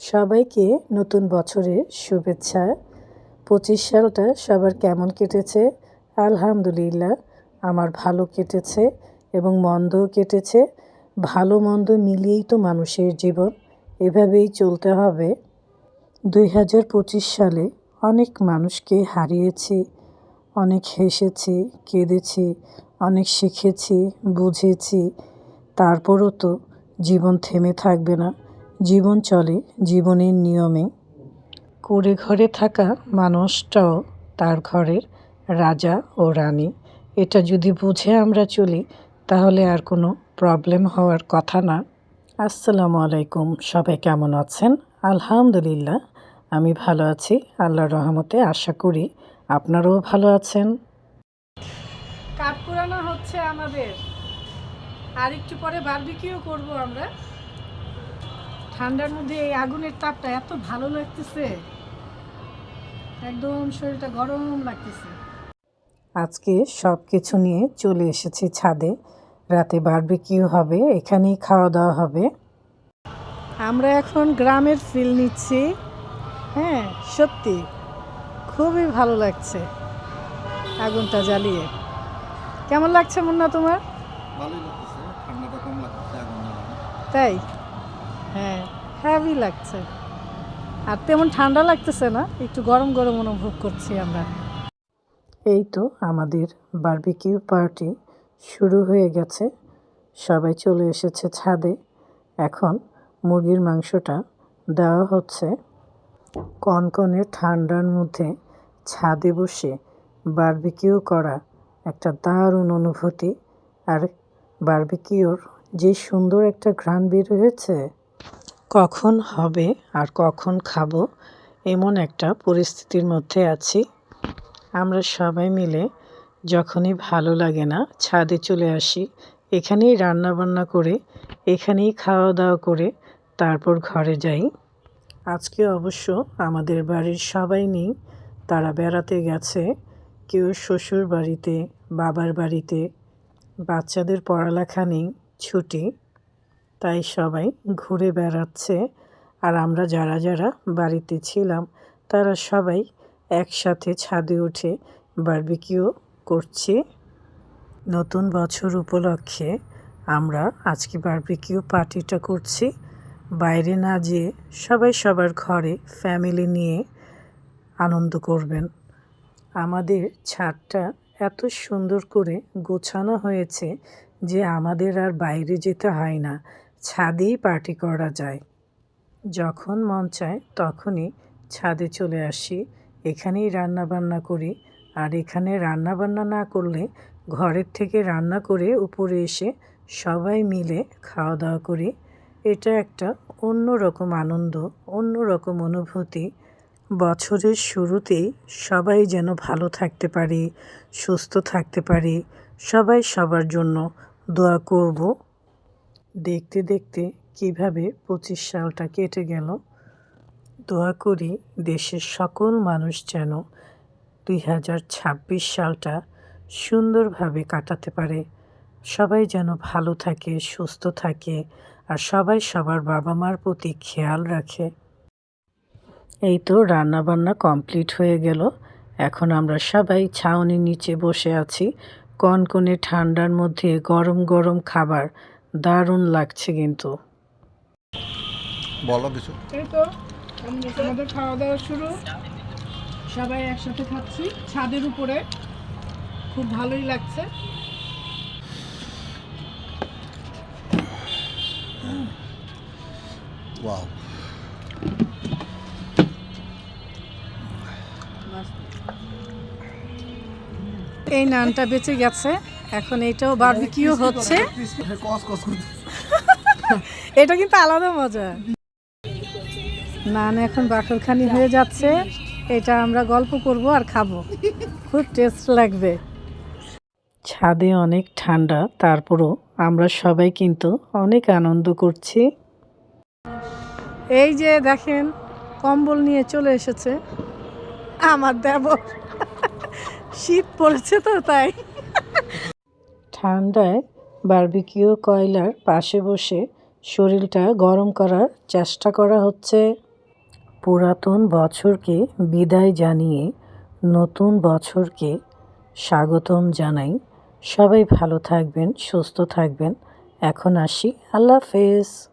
সবাইকে নতুন বছরের শুভেচ্ছা। পঁচিশ সালটা সবার কেমন কেটেছে? আলহামদুলিল্লাহ, আমার ভালো কেটেছে এবং মন্দও কেটেছে। ভালো মন্দ মিলিয়েই তো মানুষের জীবন, এভাবেই চলতে হবে। দুই হাজার পঁচিশ সালে অনেক মানুষকে হারিয়েছি, অনেক হেসেছি, কেঁদেছি, অনেক শিখেছি, বুঝেছি। তারপরও তো জীবন থেমে থাকবে না। জীবন চলে জীবনের নিয়মে। কুড়ে ঘরে থাকা মানুষটাও তার ঘরের রাজা ও রানী। এটা যদি বুঝে আমরা চলি, তাহলে আর কোনো প্রবলেম হওয়ার কথা না। আসসালামু আলাইকুম, সবাই কেমন আছেন? আলহামদুলিল্লাহ, আমি ভালো আছি, আল্লাহর রহমতে আশা করি আপনারাও ভালো আছেন। কাঠ পোড়ানো হচ্ছে আমাদের। আর একটু পরে বারবিকিউ করব আমরা। ঠান্ডার মধ্যে এই আগুনের তাপটা এত ভালো লাগতেছে। একদম শরীরটা গরম লাগতেছে। আজকে সব কিছু নিয়ে চলে এসেছি ছাদে। রাতে বারবিকিউ হবে এখানেই খাওয়া দাওয়া হবে। আমরা এখন গ্রামের ফিল নিচ্ছি। হ্যাঁ সত্যি খুবই ভালো লাগছে আগুনটা জ্বালিয়ে। কেমন লাগছে মুন্না তোমার? তাই? হ্যাঁ হ্যাভি লাগছে। আর তেমন ঠান্ডা লাগতেছে না, একটু গরম গরম অনুভব করছি আমরা। এই তো আমাদের বার্বিকিউ পার্টি শুরু হয়ে গেছে। সবাই চলে এসেছে ছাদে। এখন মুরগির মাংসটা দেওয়া হচ্ছে। কনকনে ঠান্ডার মধ্যে ছাদে বসে বারবিকিউ করা একটা দারুণ অনুভূতি। আর বারবিকিউর যে সুন্দর একটা ঘ্রাণ বের হয়েছে কখন হবে আর কখন খাব এমন একটা পরিস্থিতির মধ্যে আছি। আমরা সবাই মিলে যখনই ভালো লাগে না, ছাদে চলে আসি, এখানেই রান্না বান্না করে, এখানেই খাওয়া দাওয়া করে, তারপর ঘরে যাই। আজকে অবশ্য আমাদের বাড়ির সবাই নেই, তারা বেড়াতে গেছে, কেউ শ্বশুর বাড়িতে বাবার বাড়িতে, বাচ্চাদের পড়ালেখা নেই, ছুটি। তাই সবাই ঘুরে বেড়াচ্ছে। আর আমরা যারা যারা বাড়িতে ছিলাম, তারা সবাই একসাথে ছাদে উঠে বারবিকিউ করছি। নতুন বছর উপলক্ষে আমরা আজকে বারবিকিউ পার্টিটা করছি। বাইরে না যেয়ে সবাই সবার ঘরে ফ্যামিলি নিয়ে আনন্দ করবেন। আমাদের ছাদটা এত সুন্দর করে গোছানো হয়েছে যে আমাদের আর বাইরে যেতে হয় না। ছাদেই পার্টি করা যায়। যখন মন চায়, তখনই ছাদে চলে আসি। এখানেই রান্না বান্না করি। আর এখানে রান্না বান্না না করলে, ঘরের থেকে রান্না করে উপরে এসে সবাই মিলে খাওয়া দাওয়া করি। এটা একটা অন্য রকম আনন্দ অন্য রকম অনুভূতি। বছরের শুরুতেই সবাই যেন ভালো থাকতে পারি, সুস্থ থাকতে পারি। সবাই সবার জন্য দোয়া করব। দেখতে দেখতে কীভাবে পঁচিশ সালটা কেটে গেল, দোয়া করি দেশের সকল মানুষ যেন দুই হাজার ছাব্বিশ সালটা সুন্দরভাবে কাটাতে পারে। সবাই যেন ভালো থাকে, সুস্থ থাকে আর সবাই সবার বাবা মার প্রতি খেয়াল রাখে। এই তো রান্নাবান্না কমপ্লিট হয়ে গেল। এখন আমরা সবাই ছাউনির নিচে বসে আছি। কনকনে ঠান্ডার মধ্যে গরম গরম খাবার দারুণ লাগছে কিন্তু। বলো কিছু। এই তো আমাদের খাওয়া দাওয়া শুরু। সবাই একসাথে খাচ্ছি। ছাদের উপরে। খুব ভালোই লাগছে। ওয়াও। এই নানটা বেঁচে গেছে। এখন এটাও বারবিকিউ হচ্ছে। এটা কিন্তু আলাদা মজা। নান এখন বাকরখানি হয়ে যাচ্ছে। এটা আমরা গল্প করব আর খাব। খুব টেস্ট লাগবে। ছাদে অনেক ঠান্ডা, তারপরও আমরা সবাই কিন্তু অনেক আনন্দ করছি। এই যে দেখেন, কম্বল নিয়ে চলে এসেছে। আমার দেব শীত পড়েছে তো তাই। ঠান্ডায় বারবিকিউ কয়লার পাশে বসে শরীরটা গরম করার চেষ্টা করা হচ্ছে। পুরাতন বছরকে বিদায় জানিয়ে নতুন বছরকে স্বাগতম জানাই। সবাই ভালো থাকবেন, সুস্থ থাকবেন। এখন আসি। আল্লাহ হাফেজ।